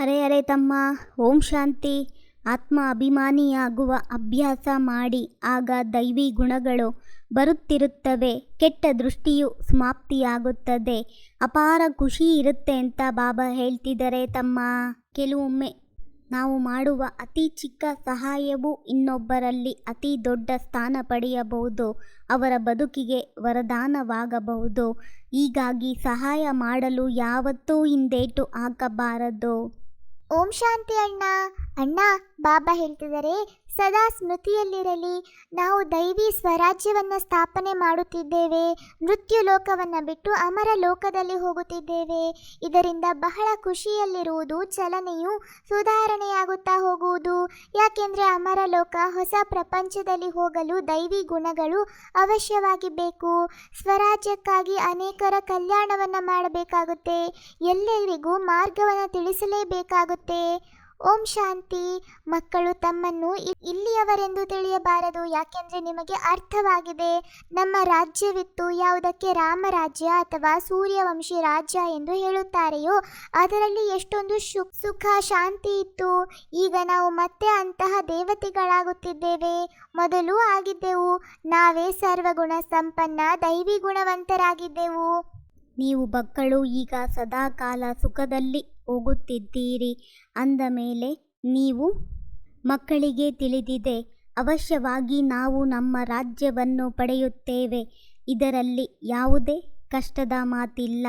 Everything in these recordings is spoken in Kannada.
ಅರೆ ಅರೆ ತಮ್ಮ, ಓಂ ಶಾಂತಿ. ಆತ್ಮ ಅಭಿಮಾನಿಯಾಗುವ ಅಭ್ಯಾಸ ಮಾಡಿ, ಆಗ ದೈವಿ ಗುಣಗಳು ಬರುತ್ತಿರುತ್ತವೆ. ಕೆಟ್ಟ ದೃಷ್ಟಿಯು ಸಮಾಪ್ತಿಯಾಗುತ್ತದೆ. ಅಪಾರ ಖುಷಿ ಇರುತ್ತೆ ಅಂತ ಬಾಬಾ ಹೇಳ್ತಿದ್ದಾರೆ ತಮ್ಮ. ಕೆಲವೊಮ್ಮೆ ನಾವು ಮಾಡುವ ಅತಿ ಚಿಕ್ಕ ಸಹಾಯವು ಇನ್ನೊಬ್ಬರಲ್ಲಿ ಅತಿ ದೊಡ್ಡ ಸ್ಥಾನ ಪಡೆಯಬಹುದು, ಅವರ ಬದುಕಿಗೆ ವರದಾನವಾಗಬಹುದು. ಹೀಗಾಗಿ ಸಹಾಯ ಮಾಡಲು ಯಾವತ್ತೂ ಹಿಂದೇಟು ಹಾಕಬಾರದು. ಓಂ ಶಾಂತಿ ಅಣ್ಣ. ಅಣ್ಣ, ಬಾಬಾ ಹೇಳ್ತಿದ್ದಾರೆ, ಸದಾ ಸ್ಮೃತಿಯಲ್ಲಿರಲಿ. ನಾವು ದೈವಿ ಸ್ವರಾಜ್ಯವನ್ನು ಸ್ಥಾಪನೆ ಮಾಡುತ್ತಿದ್ದೇವೆ, ಮೃತ್ಯು ಲೋಕವನ್ನು ಬಿಟ್ಟು ಅಮರ ಲೋಕದಲ್ಲಿ ಹೋಗುತ್ತಿದ್ದೇವೆ. ಇದರಿಂದ ಬಹಳ ಖುಷಿಯಲ್ಲಿರುವುದು, ಚಲನೆಯು ಸುಧಾರಣೆಯಾಗುತ್ತಾ ಹೋಗುವುದು. ಯಾಕೆಂದರೆ ಅಮರ ಲೋಕ ಹೊಸ ಪ್ರಪಂಚದಲ್ಲಿ ಹೋಗಲು ದೈವಿ ಗುಣಗಳು ಅವಶ್ಯವಾಗಿ ಬೇಕು. ಸ್ವರಾಜ್ಯಕ್ಕಾಗಿ ಅನೇಕರ ಕಲ್ಯಾಣವನ್ನು ಮಾಡಬೇಕಾಗುತ್ತೆ. ಎಲ್ಲರಿಗೂ ಮಾರ್ಗವನ್ನು ತಿಳಿಸಲೇಬೇಕಾಗುತ್ತೆ. ಓಂ ಶಾಂತಿ. ಮಕ್ಕಳು ತಮ್ಮನ್ನು ಇಲ್ಲಿಯವರೆಂದು ತಿಳಿಯಬಾರದು. ಯಾಕೆಂದರೆ ನಿಮಗೆ ಅರ್ಥವಾಗಿದೆ, ನಮ್ಮ ರಾಜ್ಯವಿತ್ತು. ಯಾವುದಕ್ಕೆ ರಾಮರಾಜ್ಯ ಅಥವಾ ಸೂರ್ಯವಂಶಿ ರಾಜ್ಯ ಎಂದು ಹೇಳುತ್ತಾರೆಯೋ, ಅದರಲ್ಲಿ ಎಷ್ಟೊಂದು ಸುಖ, ಶಾಂತಿ ಇತ್ತು. ಈಗ ನಾವು ಮತ್ತೆ ಅಂತಹ ದೇವತೆಗಳಾಗುತ್ತಿದ್ದೇವೆ. ಮೊದಲು ಆಗಿದ್ದೆವು. ನಾವೇ ಸರ್ವಗುಣ ಸಂಪನ್ನ ದೈವಿ ಗುಣವಂತರಾಗಿದ್ದೆವು ನೀವು ಮಕ್ಕಳು ಈಗ ಸದಾಕಾಲ ಸುಖದಲ್ಲಿ ಹೋಗುತ್ತಿದ್ದೀರಿ. ಅಂದ ಮೇಲೆ, ನೀವು ಮಕ್ಕಳಿಗೆ ತಿಳಿದಿದೆ, ಅವಶ್ಯವಾಗಿ ನಾವು ನಮ್ಮ ರಾಜ್ಯವನ್ನು ಪಡೆಯುತ್ತೇವೆ. ಇದರಲ್ಲಿ ಯಾವುದೇ ಕಷ್ಟದ ಮಾತಿಲ್ಲ.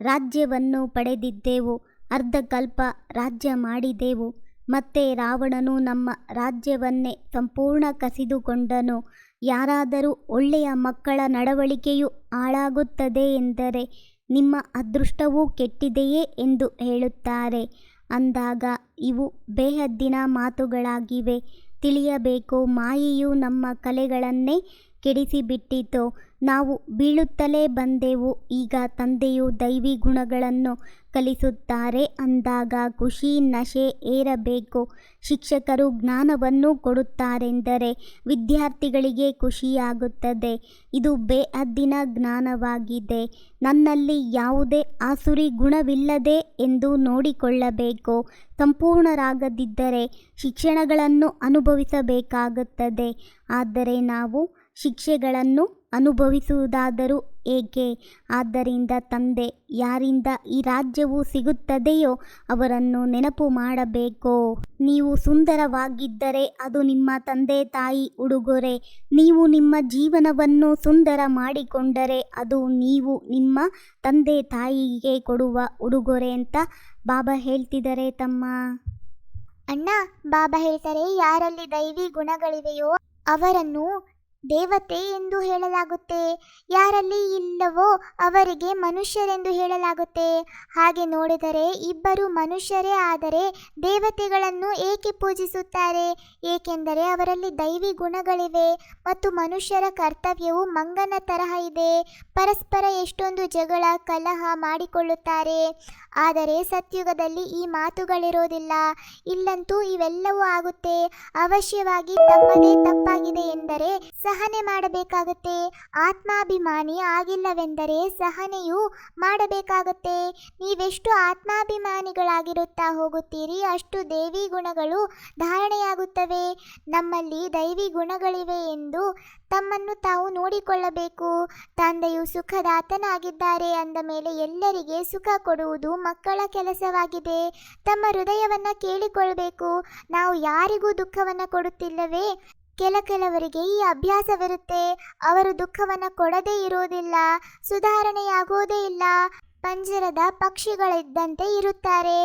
ರಾಜ್ಯವನ್ನು ಪಡೆದಿದ್ದೆವು ಅರ್ಧಕಲ್ಪ ರಾಜ್ಯ ಮಾಡಿದೆವು. ಮತ್ತೆ ರಾವಣನು ನಮ್ಮ ರಾಜ್ಯವನ್ನೇ ಸಂಪೂರ್ಣ ಕಸಿದುಕೊಂಡನು. ಯಾರಾದರೂ ಒಳ್ಳೆಯ ಮಕ್ಕಳ ನಡವಳಿಕೆಯು ಹಾಳಾಗುತ್ತದೆ ಎಂದರೆ ನಿಮ್ಮ ಅದೃಷ್ಟವೂ ಕೆಟ್ಟಿದೆಯೇ ಎಂದು ಹೇಳುತ್ತಾರೆ. ಅಂದಾಗ ಇವು ಬೇಹದ್ದಿನ ಮಾತುಗಳಾಗಿವೆ. ತಿಳಿಯಬೇಕು ಮಾಯೆಯು ನಮ್ಮ ಕಲೆಗಳನ್ನೇ ಕೆಡಿಸಿಬಿಟ್ಟಿತು, ನಾವು ಬೀಳುತ್ತಲೇ ಬಂದೆವು. ಈಗ ತಂದೆಯು ದೈವಿ ಗುಣಗಳನ್ನು ಕಲಿಸುತ್ತಾರೆ. ಅಂದಾಗ ಖುಷಿ ನಶೆ ಏರಬೇಕು. ಶಿಕ್ಷಕರು ಜ್ಞಾನವನ್ನು ಕೊಡುತ್ತಾರೆಂದರೆ ವಿದ್ಯಾರ್ಥಿಗಳಿಗೆ ಖುಷಿಯಾಗುತ್ತದೆ. ಇದು ಬೇಅದ್ದಿನ ಜ್ಞಾನವಾಗಿದೆ. ನನ್ನಲ್ಲಿ ಯಾವುದೇ ಆಸುರಿ ಗುಣವಿಲ್ಲದೆ ಎಂದು ನೋಡಿಕೊಳ್ಳಬೇಕು. ಸಂಪೂರ್ಣರಾಗದಿದ್ದರೆ ಶಿಕ್ಷಣಗಳನ್ನು ಅನುಭವಿಸಬೇಕಾಗುತ್ತದೆ. ಆದರೆ ನಾವು ಶಿಕ್ಷೆಗಳನ್ನು ಅನುಭವಿಸುವುದಾದರೂ ಏಕೆ? ಆದ್ದರಿಂದ ತಂದೆ, ಯಾರಿಂದ ಈ ರಾಜ್ಯವು ಸಿಗುತ್ತದೆಯೋ ಅವರನ್ನು ನೆನಪು ಮಾಡಬೇಕು. ನೀವು ಸುಂದರವಾಗಿದ್ದರೆ ಅದು ನಿಮ್ಮ ತಂದೆ ತಾಯಿ ಉಡುಗೊರೆ. ನೀವು ನಿಮ್ಮ ಜೀವನವನ್ನು ಸುಂದರ ಮಾಡಿಕೊಂಡರೆ ಅದು ನೀವು ನಿಮ್ಮ ತಂದೆ ತಾಯಿಗೆ ಕೊಡುವ ಉಡುಗೊರೆ ಅಂತ ಬಾಬಾ ಹೇಳ್ತಿದ್ದಾರೆ ತಮ್ಮ. ಅಣ್ಣ, ಬಾಬಾ ಹೇಳ್ತಾರೆ, ಯಾರಲ್ಲಿ ದೈವಿ ಗುಣಗಳಿವೆಯೋ ಅವರನ್ನು ದೇವತೆ ಎಂದು ಹೇಳಲಾಗುತ್ತೆ. ಯಾರಲ್ಲಿ ಇಲ್ಲವೋ ಅವರಿಗೆ ಮನುಷ್ಯರೆಂದು ಹೇಳಲಾಗುತ್ತೆ. ಹಾಗೆ ನೋಡಿದರೆ ಇಬ್ಬರು ಮನುಷ್ಯರೇ ಆದರೆ ದೇವತೆಗಳನ್ನು ಏಕೆ ಪೂಜಿಸುತ್ತಾರೆ? ಏಕೆಂದರೆ ಅವರಲ್ಲಿ ದೈವಿ ಗುಣಗಳಿವೆ ಮತ್ತು ಮನುಷ್ಯರ ಕರ್ತವ್ಯವು ಮಂಗನ ತರಹ ಇದೆ. ಪರಸ್ಪರ ಎಷ್ಟೊಂದು ಜಗಳ, ಕಲಹ ಮಾಡಿಕೊಳ್ಳುತ್ತಾರೆ. ಆದರೆ ಸತ್ಯುಗದಲ್ಲಿ ಈ ಮಾತುಗಳಿರೋದಿಲ್ಲ. ಇಲ್ಲಂತೂ ಇವೆಲ್ಲವೂ ಆಗುತ್ತೆ. ಅವಶ್ಯವಾಗಿ ತಮ್ಮದೇ ತಪ್ಪಾಗಿದೆ ಎಂದರೆ ಸಹನೆ ಮಾಡಬೇಕಾಗುತ್ತೆ. ಆತ್ಮಾಭಿಮಾನಿ ಆಗಿಲ್ಲವೆಂದರೆ ಸಹನೆಯು ಮಾಡಬೇಕಾಗುತ್ತೆ. ನೀವೆಷ್ಟು ಆತ್ಮಾಭಿಮಾನಿಗಳಾಗಿರುತ್ತಾ ಹೋಗುತ್ತೀರಿ, ಅಷ್ಟು ದೇವಿ ಗುಣಗಳು ಧಾರಣೆಯಾಗುತ್ತವೆ. ನಮ್ಮಲ್ಲಿ ದೈವಿ ಗುಣಗಳಿವೆ ಎಂದು ತಮ್ಮನ್ನು ತಾವು ನೋಡಿಕೊಳ್ಳಬೇಕು. ತಂದೆಯು ಸುಖದಾತನಾಗಿದ್ದಾರೆ ಅಂದ ಮೇಲೆ ಎಲ್ಲರಿಗೆ ಸುಖ ಕೊಡುವುದು ಮಕ್ಕಳ ಕೆಲಸವಾಗಿದೆ. ತಮ್ಮ ಹೃದಯವನ್ನು ಕೇಳಿಕೊಳ್ಳಬೇಕು. ನಾವು ಯಾರಿಗೂ ದುಃಖವನ್ನು ಕೊಡುತ್ತಿಲ್ಲವೇ? ಕೆಲ ಕೆಲವರಿಗೆ ಈ ಅಭ್ಯಾಸವಿರುತ್ತೆ. ಅವರು ದುಃಖವನ್ನು ಕೊಡದೇ ಇರುವುದಿಲ್ಲ ಸುಧಾರಣೆಯಾಗುವುದೇ ಇಲ್ಲ, ಪಂಜರದ ಪಕ್ಷಿಗಳಿದ್ದಂತೆ ಇರುತ್ತಾರೆ.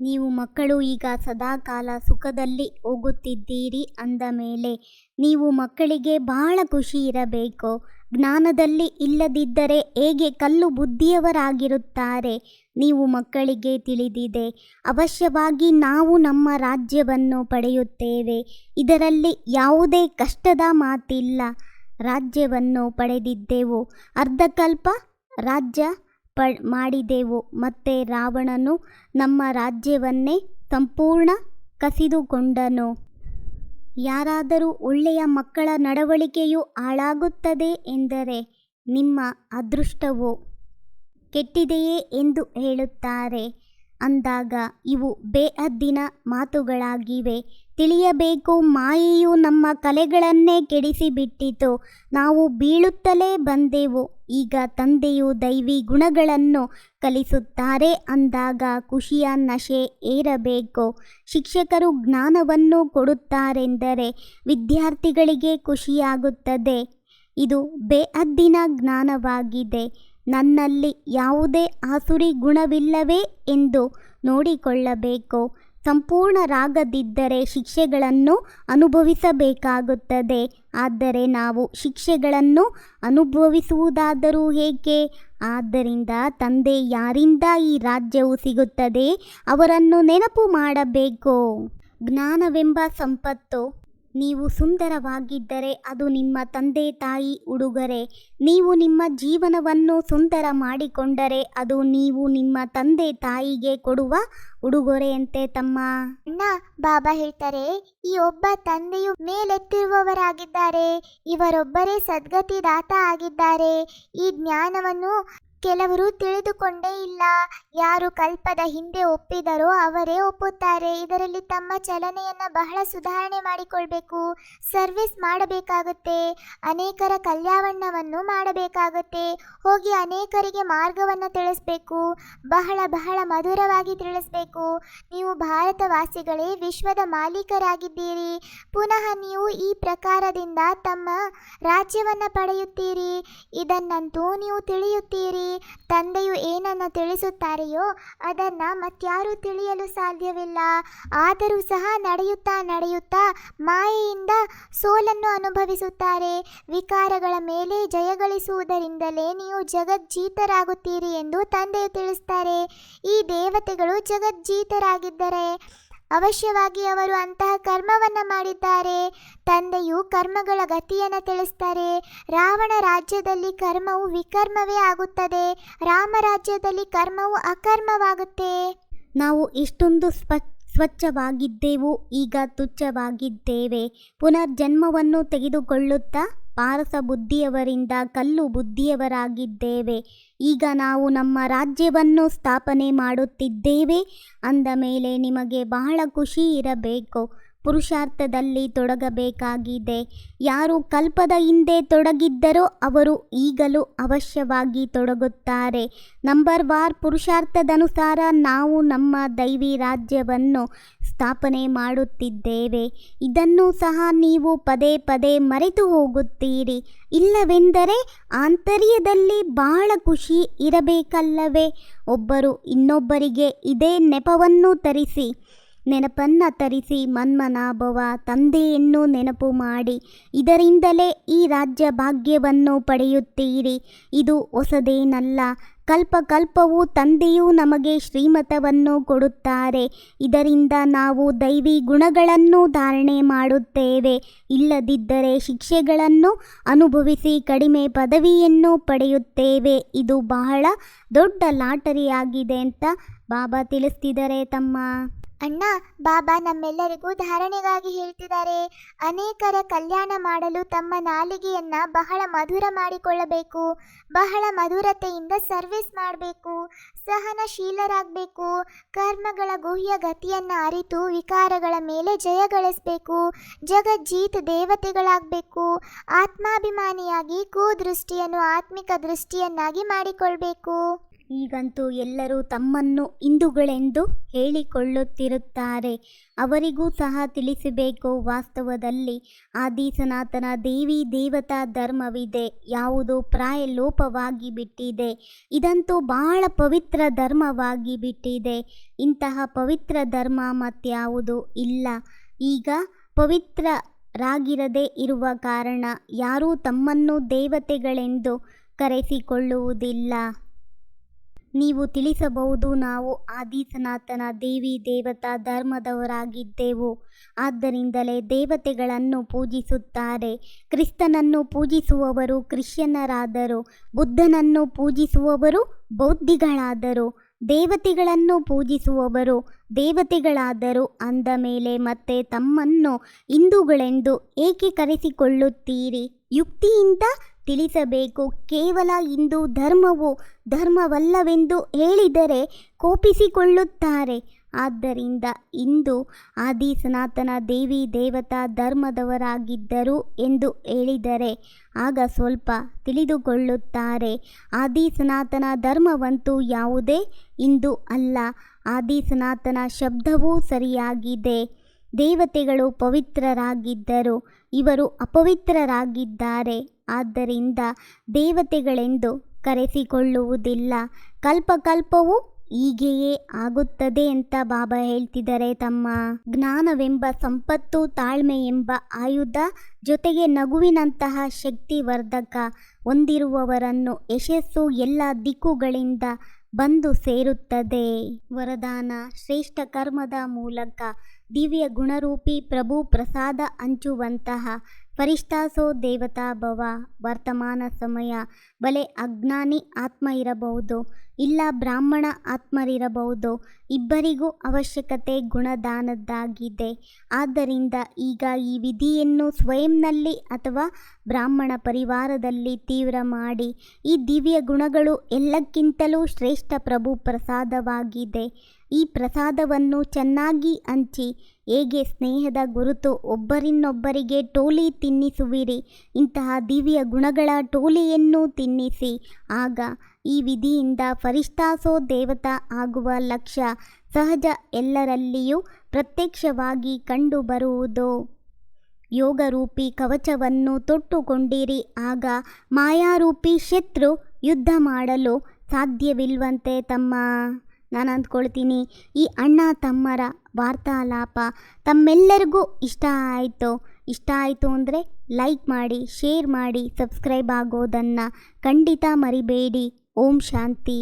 ನೀವು ಮಕ್ಕಳು ಈಗ ಸದಾಕಾಲ ಸುಖದಲ್ಲಿ ಹೋಗುತ್ತಿದ್ದೀರಿ ಅಂದ ಮೇಲೆ, ನೀವು ಮಕ್ಕಳಿಗೆ ಬಹಳ ಖುಷಿ ಇರಬೇಕು. ಜ್ಞಾನದಲ್ಲಿ ಇಲ್ಲದಿದ್ದರೆ ಹೇಗೆ ಕಲ್ಲು ಬುದ್ಧಿಯವರಾಗಿರುತ್ತಾರೆ? ನೀವು ಮಕ್ಕಳಿಗೆ ತಿಳಿದಿದೆ, ಅವಶ್ಯವಾಗಿ ನಾವು ನಮ್ಮ ರಾಜ್ಯವನ್ನು ಪಡೆಯುತ್ತೇವೆ. ಇದರಲ್ಲಿ ಯಾವುದೇ ಕಷ್ಟದ ಮಾತಿಲ್ಲ. ರಾಜ್ಯವನ್ನು ಪಡೆದಿದ್ದೆವು. ಅರ್ಧಕಲ್ಪ ರಾಜ್ಯ ಪ ಮಾಡಿದೆವು. ಮತ್ತೆ ರಾವಣನು ನಮ್ಮ ರಾಜ್ಯವನ್ನೇ ಸಂಪೂರ್ಣ ಕಸಿದುಕೊಂಡನು. ಯಾರಾದರೂ ಒಳ್ಳೆಯ ಮಕ್ಕಳ ನಡವಳಿಕೆಯು ಹಾಳಾಗುತ್ತದೆ ಎಂದರೆ ನಿಮ್ಮ ಅದೃಷ್ಟವು? ಕೆಟ್ಟಿದೆಯೇ ಎಂದು ಹೇಳುತ್ತಾರೆ. ಅಂದಾಗ ಇವು ಬೇಹದ್ದಿನ ಮಾತುಗಳಾಗಿವೆ. ತಿಳಿಯಬೇಕು. ಮಾಯೆಯು ನಮ್ಮ ಕಲೆಗಳನ್ನೇ ಕೆಡಿಸಿಬಿಟ್ಟಿತು. ನಾವು ಬೀಳುತ್ತಲೇ ಬಂದೆವು. ಈಗ ತಂದೆಯು ದೈವಿ ಗುಣಗಳನ್ನು ಕಲಿಸುತ್ತಾರೆ. ಅಂದಾಗ ಖುಷಿಯ ನಶೆ ಏರಬೇಕು. ಶಿಕ್ಷಕರು ಜ್ಞಾನವನ್ನು ಕೊಡುತ್ತಾರೆಂದರೆ ವಿದ್ಯಾರ್ಥಿಗಳಿಗೆ ಖುಷಿಯಾಗುತ್ತದೆ. ಇದು ಬೇಅದ್ದಿನ ಜ್ಞಾನವಾಗಿದೆ. ನನ್ನಲ್ಲಿ ಯಾವುದೇ ಆಸುರಿ ಗುಣವಿಲ್ಲವೇ ಎಂದು ನೋಡಿಕೊಳ್ಳಬೇಕು. ಸಂಪೂರ್ಣರಾಗದಿದ್ದರೆ ಶಿಕ್ಷೆಗಳನ್ನು ಅನುಭವಿಸಬೇಕಾಗುತ್ತದೆ. ಆದರೆ ನಾವು ಶಿಕ್ಷೆಗಳನ್ನು ಅನುಭವಿಸುವುದಾದರೂ ಹೇಗೆ ಆದ್ದರಿಂದ ತಂದೆ ಯಾರಿಂದ ಈ ರಾಜ್ಯವು ಸಿಗುತ್ತದೆ ಅವರನ್ನು ನೆನಪು ಮಾಡಬೇಕು. ಜ್ಞಾನವೆಂಬ ಸಂಪತ್ತು ನೀವು ಸುಂದರವಾಗಿದ್ದರೆ ಅದು ನಿಮ್ಮ ತಂದೆ ತಾಯಿ ಉಡುಗೊರೆ. ನೀವು ನಿಮ್ಮ ಜೀವನವನ್ನು ಸುಂದರ ಮಾಡಿಕೊಂಡರೆ ಅದು ನೀವು ನಿಮ್ಮ ತಂದೆ ತಾಯಿಗೆ ಕೊಡುವ ಉಡುಗೊರೆಯಂತೆ ತಮ್ಮ. ಅಣ್ಣ, ಬಾಬಾ ಹೇಳ್ತಾರೆ, ಈ ಒಬ್ಬ ತಂದೆಯು ಮೇಲೆತ್ತಿರುವವರಾಗಿದ್ದಾರೆ. ಇವರೊಬ್ಬರೇ ಸದ್ಗತಿದಾತ ಆಗಿದ್ದಾರೆ. ಈ ಜ್ಞಾನವನ್ನು ಕೆಲವರು ತಿಳಿದುಕೊಂಡೇ ಇಲ್ಲ. ಯಾರು ಕಲ್ಪದ ಹಿಂದೆ ಒಪ್ಪಿದರೋ ಅವರೇ ಒಪ್ಪುತ್ತಾರೆ. ಇದರಲ್ಲಿ ತಮ್ಮ ಚಲನೆಯನ್ನ ಬಹಳ ಸುಧಾರಣೆ ಮಾಡಿಕೊಳ್ಬೇಕು. ಸರ್ವಿಸ್ ಮಾಡಬೇಕಾಗುತ್ತೆ. ಅನೇಕರ ಕಲ್ಯಾಣವನ್ನು ಮಾಡಬೇಕಾಗುತ್ತೆ. ಹೋಗಿ ಅನೇಕರಿಗೆ ಮಾರ್ಗವನ್ನು ತಿಳಿಸ್ಬೇಕು. ಬಹಳ ಬಹಳ ಮಧುರವಾಗಿ ತಿಳಿಸ್ಬೇಕು. ನೀವು ಭಾರತವಾಸಿಗಳೇ ವಿಶ್ವದ ಮಾಲೀಕರಾಗಿದ್ದೀರಿ. ಪುನಃ ನೀವು ಈ ಪ್ರಕಾರದಿಂದ ತಮ್ಮ ರಾಜ್ಯವನ್ನು ಪಡೆಯುತ್ತೀರಿ. ಇದನ್ನಂತೂ ನೀವು ತಿಳಿಯುತ್ತೀರಿ. ತಂದೆಯು ಏನನ್ನು ತಿಳಿಸುತ್ತಾರೆಯೋ ಅದನ್ನು ಮತ್ಯಾರೂ ತಿಳಿಯಲು ಸಾಧ್ಯವಿಲ್ಲ. ಆದರೂ ಸಹ ನಡೆಯುತ್ತಾ ನಡೆಯುತ್ತಾ ಮಾಯೆಯಿಂದ ಸೋಲನ್ನು ಅನುಭವಿಸುತ್ತಾರೆ. ವಿಕಾರಗಳ ಮೇಲೆ ಜಯಗಳಿಸುವುದರಿಂದಲೇ ನೀವು ಜಗಜ್ಜೀತರಾಗುತ್ತೀರಿ ಎಂದು ತಂದೆಯು ತಿಳಿಸ್ತಾರೆ. ಈ ದೇವತೆಗಳು ಜಗಜ್ಜೀತರಾಗಿದ್ದರೆ ಅವಶ್ಯವಾಗಿ ಅವರು ಅಂತಹ ಕರ್ಮವನ್ನು ಮಾಡಿದ್ದಾರೆ. ತಂದೆಯು ಕರ್ಮಗಳ ಗತಿಯನ್ನು ತಿಳಿಸ್ತಾರೆ. ರಾವಣ ರಾಜ್ಯದಲ್ಲಿ ಕರ್ಮವು ವಿಕರ್ಮವೇ ಆಗುತ್ತದೆ. ರಾಮ ರಾಜ್ಯದಲ್ಲಿ ಕರ್ಮವು ಅಕರ್ಮವಾಗುತ್ತೆ. ನಾವು ಇಷ್ಟೊಂದು ಸ್ವ, ಸ್ವಚ್ಛವಾಗಿದ್ದೆವು, ಈಗ ತುಚ್ಛವಾಗಿದ್ದೇವೆ. ಪುನರ್ಜನ್ಮವನ್ನು ತೆಗೆದುಕೊಳ್ಳುತ್ತಾ? ಪಾರಸ ಬುದ್ಧಿಯವರಿಂದ ಕಲ್ಲು ಬುದ್ಧಿಯವರಾಗಿದ್ದೇವೆ. ಈಗ ನಾವು ನಮ್ಮ ರಾಜ್ಯವನ್ನು ಸ್ಥಾಪನೆ ಮಾಡುತ್ತಿದ್ದೇವೆ. ಅಂದ ಮೇಲೆ ನಿಮಗೆ ಬಹಳ ಖುಷಿ ಇರಬೇಕು. ಪುರುಷಾರ್ಥದಲ್ಲಿ ತೊಡಗಬೇಕಾಗಿದೆ. ಯಾರು ಕಲ್ಪದ ಹಿಂದೆ ತೊಡಗಿದ್ದರೋ ಅವರು ಈಗಲೂ ಅವಶ್ಯವಾಗಿ ತೊಡಗುತ್ತಾರೆ. ನಂಬರ್ ವಾರ್ ಪುರುಷಾರ್ಥದನುಸಾರ ನಾವು ನಮ್ಮ ದೈವಿ ರಾಜ್ಯವನ್ನು ಸ್ಥಾಪನೆ ಮಾಡುತ್ತಿದ್ದೇವೆ. ಇದನ್ನು ಸಹ ನೀವು ಪದೇ ಪದೇ ಮರೆತು ಹೋಗುತ್ತೀರಿ. ಇಲ್ಲವೆಂದರೆ ಆಂತರ್ಯದಲ್ಲಿ ಬಹಳ ಖುಷಿ ಇರಬೇಕಲ್ಲವೇ? ಒಬ್ಬರು ಇನ್ನೊಬ್ಬರಿಗೆ ಇದೇ ನೆಪವನ್ನು ತರಿಸಿ ನೆನಪನ್ನು ತರಿಸಿ ಮನ್ಮನಾಭವ ತಂದೆಯನ್ನು ನೆನಪು ಮಾಡಿ. ಇದರಿಂದಲೇ ಈ ರಾಜ್ಯ ಭಾಗ್ಯವನ್ನು ಪಡೆಯುತ್ತೀರಿ. ಇದು ಹೊಸದೇನಲ್ಲ. ಕಲ್ಪ ಕಲ್ಪವು ತಂದೆಯು ನಮಗೆ ಶ್ರೀಮತವನ್ನು ಕೊಡುತ್ತಾರೆ. ಇದರಿಂದ ನಾವು ದೈವಿ ಗುಣಗಳನ್ನು ಧಾರಣೆ ಮಾಡುತ್ತೇವೆ. ಇಲ್ಲದಿದ್ದರೆ ಶಿಕ್ಷೆಗಳನ್ನು ಅನುಭವಿಸಿ ಕಡಿಮೆ ಪದವಿಯನ್ನು ಪಡೆಯುತ್ತೇವೆ. ಇದು ಬಹಳ ದೊಡ್ಡ ಲಾಟರಿಯಾಗಿದೆ ಅಂತ ಬಾಬಾ ತಿಳಿಸ್ತಿದ್ದಾರೆ ತಮ್ಮ ಅಣ್ಣ, ಬಾಬಾ ನಮ್ಮೆಲ್ಲರಿಗೂ ಧಾರಣೆಗಾಗಿ ಹೇಳ್ತಿದ್ದಾರೆ. ಅನೇಕರ ಕಲ್ಯಾಣ ಮಾಡಲು ತಮ್ಮ ನಾಲಿಗೆಯನ್ನ ಬಹಳ ಮಧುರ ಮಾಡಿಕೊಳ್ಳಬೇಕು. ಬಹಳ ಮಧುರತೆಯಿಂದ ಸರ್ವಿಸ್ ಮಾಡಬೇಕು. ಸಹನಶೀಲರಾಗಬೇಕು. ಕರ್ಮಗಳ ಗುಹ್ಯ ಗತಿಯನ್ನ ಅರಿತು ವಿಕಾರಗಳ ಮೇಲೆ ಜಯ ಗಳಿಸಬೇಕು. ಜಗಜ್ಜೀತ್ ದೇವತೆಗಳಾಗಬೇಕು. ಆತ್ಮಾಭಿಮಾನಿಯಾಗಿ ಕುದೃಷ್ಟಿಯನ್ನು ಆತ್ಮಿಕ ದೃಷ್ಟಿಯನ್ನಾಗಿ ಮಾಡಿಕೊಳ್ಬೇಕು. ಈಗಂತೂ ಎಲ್ಲರೂ ತಮ್ಮನ್ನು ಹಿಂದುಗಳೆಂದು ಹೇಳಿಕೊಳ್ಳುತ್ತಿರುತ್ತಾರೆ. ಅವರಿಗೂ ಸಹ ತಿಳಿಸಬೇಕು ವಾಸ್ತವದಲ್ಲಿ ಆದಿ ಸನಾತನ ದೇವಿ ದೇವತಾ ಧರ್ಮವಿದೆ. ಯಾವುದು ಪ್ರಾಯ ಲೋಪವಾಗಿ ಬಿಟ್ಟಿದೆ. ಇದಂತೂ ಬಹಳ ಪವಿತ್ರ ಧರ್ಮವಾಗಿ ಬಿಟ್ಟಿದೆ. ಇಂತಹ ಪವಿತ್ರ ಧರ್ಮ ಮತ್ಯಾವುದು ಇಲ್ಲ. ಈಗ ಪವಿತ್ರರಾಗಿರದೇ ಇರುವ ಕಾರಣ ಯಾರೂ ತಮ್ಮನ್ನು ದೇವತೆಗಳೆಂದು ಕರೆಸಿಕೊಳ್ಳುವುದಿಲ್ಲ. ನೀವು ತಿಳಿಸಬಹುದು ನಾವು ಆದಿ ಸನಾತನ ದೇವಿ ದೇವತಾ ಧರ್ಮದವರಾಗಿದ್ದೆವು. ಆದ್ದರಿಂದಲೇ ದೇವತೆಗಳನ್ನು ಪೂಜಿಸುತ್ತಾರೆ. ಕ್ರಿಸ್ತನನ್ನು ಪೂಜಿಸುವವರು ಕ್ರಿಶ್ಚಿಯನ್ನರಾದರು. ಬುದ್ಧನನ್ನು ಪೂಜಿಸುವವರು ಬೌದ್ಧಿಗಳಾದರು. ದೇವತೆಗಳನ್ನು ಪೂಜಿಸುವವರು ದೇವತೆಗಳಾದರು. ಅಂದ ಮೇಲೆ ಮತ್ತೆ ತಮ್ಮನ್ನು ಹಿಂದೂಗಳೆಂದು ಏಕೆ ಕರೆಸಿಕೊಳ್ಳುತ್ತೀರಿ? ಯುಕ್ತಿಯಿಂದ ತಿಳಿಸಬೇಕು. ಕೇವಲ ಇಂದು ಧರ್ಮವು ಧರ್ಮವಲ್ಲವೆಂದು ಹೇಳಿದರೆ ಕೋಪಿಸಿಕೊಳ್ಳುತ್ತಾರೆ. ಆದ್ದರಿಂದ ಇಂದು ಆದಿ ಸನಾತನ ದೇವಿ ದೇವತಾ ಧರ್ಮದವರಾಗಿದ್ದರು ಎಂದು ಹೇಳಿದರೆ ಆಗ ಸ್ವಲ್ಪ ತಿಳಿದುಕೊಳ್ಳುತ್ತಾರೆ. ಆದಿ ಸನಾತನ ಧರ್ಮವಂತೂ ಯಾವುದೇ ಇಂದು ಅಲ್ಲ. ಆದಿ ಸನಾತನ ಶಬ್ದವೂ ಸರಿಯಾಗಿದೆ. ದೇವತೆಗಳು ಪವಿತ್ರರಾಗಿದ್ದರು. ಇವರು ಅಪವಿತ್ರರಾಗಿದ್ದಾರೆ. ಆದ್ದರಿಂದ ದೇವತೆಗಳೆಂದು ಕರೆಸಿಕೊಳ್ಳುವುದಿಲ್ಲ. ಕಲ್ಪಕಲ್ಪವು ಹೀಗೆಯೇ ಆಗುತ್ತದೆ ಅಂತ ಬಾಬಾ ಹೇಳ್ತಿದ್ದಾರೆ ತಮ್ಮ. ಜ್ಞಾನವೆಂಬ ಸಂಪತ್ತು ತಾಳ್ಮೆ ಎಂಬ ಆಯುಧ ಜೊತೆಗೆ ನಗುವಿನಂತಹ ಶಕ್ತಿವರ್ಧಕ ಹೊಂದಿರುವವರನ್ನು ಯಶಸ್ಸು ಎಲ್ಲ ದಿಕ್ಕುಗಳಿಂದ ಬಂದು ಸೇರುತ್ತದೆ. ವರದಾನ ಶ್ರೇಷ್ಠ ಕರ್ಮದ ಮೂಲಕ ದಿವ್ಯ ಗುಣರೂಪಿ ಪ್ರಭು ಪ್ರಸಾದ ಹಂಚುವಂತಹ ಫರಿಷ್ಠಾಸೋ ದೇವತಾ ಭವ, ವರ್ತಮಾನ ಸಮಯ, ಬಲೆ ಅಜ್ಞಾನಿ ಆತ್ಮ ಇರಬಹುದು ಇಲ್ಲ ಬ್ರಾಹ್ಮಣ ಆತ್ಮರಿರಬಹುದು, ಇಬ್ಬರಿಗೂ ಅವಶ್ಯಕತೆ ಗುಣದಾನದ್ದಾಗಿದೆ. ಆದ್ದರಿಂದ ಈಗ ಈ ವಿಧಿಯನ್ನು ಸ್ವಯಂನಲ್ಲಿ ಅಥವಾ ಬ್ರಾಹ್ಮಣ ಪರಿವಾರದಲ್ಲಿ ತೀವ್ರ ಮಾಡಿ, ಈ ದಿವ್ಯ ಗುಣಗಳು ಎಲ್ಲಕ್ಕಿಂತಲೂ ಶ್ರೇಷ್ಠ ಪ್ರಭು ಪ್ರಸಾದವಾಗಿದೆ. ಈ ಪ್ರಸಾದವನ್ನು ಚೆನ್ನಾಗಿ ಹಂಚಿ ಹೇಗೆ ಸ್ನೇಹದ ಗುರುತು ಒಬ್ಬರಿನ್ನೊಬ್ಬರಿಗೆ ಟೋಲಿ ತಿನ್ನಿಸುವಿರಿ, ಇಂತಹ ದಿವ್ಯ ಗುಣಗಳ ಟೋಲಿಯನ್ನು ತಿನ್ನಿಸಿ. ಆಗ ಈ ವಿಧಿಯಿಂದ ಫರಿಷ್ಠಾಸೋ ದೇವತಾ ಆಗುವ ಲಕ್ಷ್ಯ ಸಹಜ ಎಲ್ಲರಲ್ಲಿಯೂ ಪ್ರತ್ಯಕ್ಷವಾಗಿ ಕಂಡುಬರುವುದು. ಯೋಗರೂಪಿ ಕವಚವನ್ನು ತೊಟ್ಟುಕೊಂಡಿರಿ, ಆಗ ಮಾಯಾರೂಪಿ ಶತ್ರು ಯುದ್ಧ ಮಾಡಲು ಸಾಧ್ಯವಿಲ್ವಂತೆ ತಮ್ಮ ನಾನು ಅಂದ್ಕೊಳ್ತೀನಿ. ಈ ಅಣ್ಣ, ತಮ್ಮರ ವಾರ್ತಾಲಾಪ ತಮ್ಮೆಲ್ಲರಿಗೂ ಇಷ್ಟ ಆಯಿತು. ಇಷ್ಟ ಆಯಿತು ಅಂದರೆ ಲೈಕ್ ಮಾಡಿ ಶೇರ್ ಮಾಡಿ ಸಬ್ಸ್ಕ್ರೈಬ್ ಆಗೋದನ್ನು ಖಂಡಿತ ಮರಿಬೇಡಿ. ಓಂ ಶಾಂತಿ.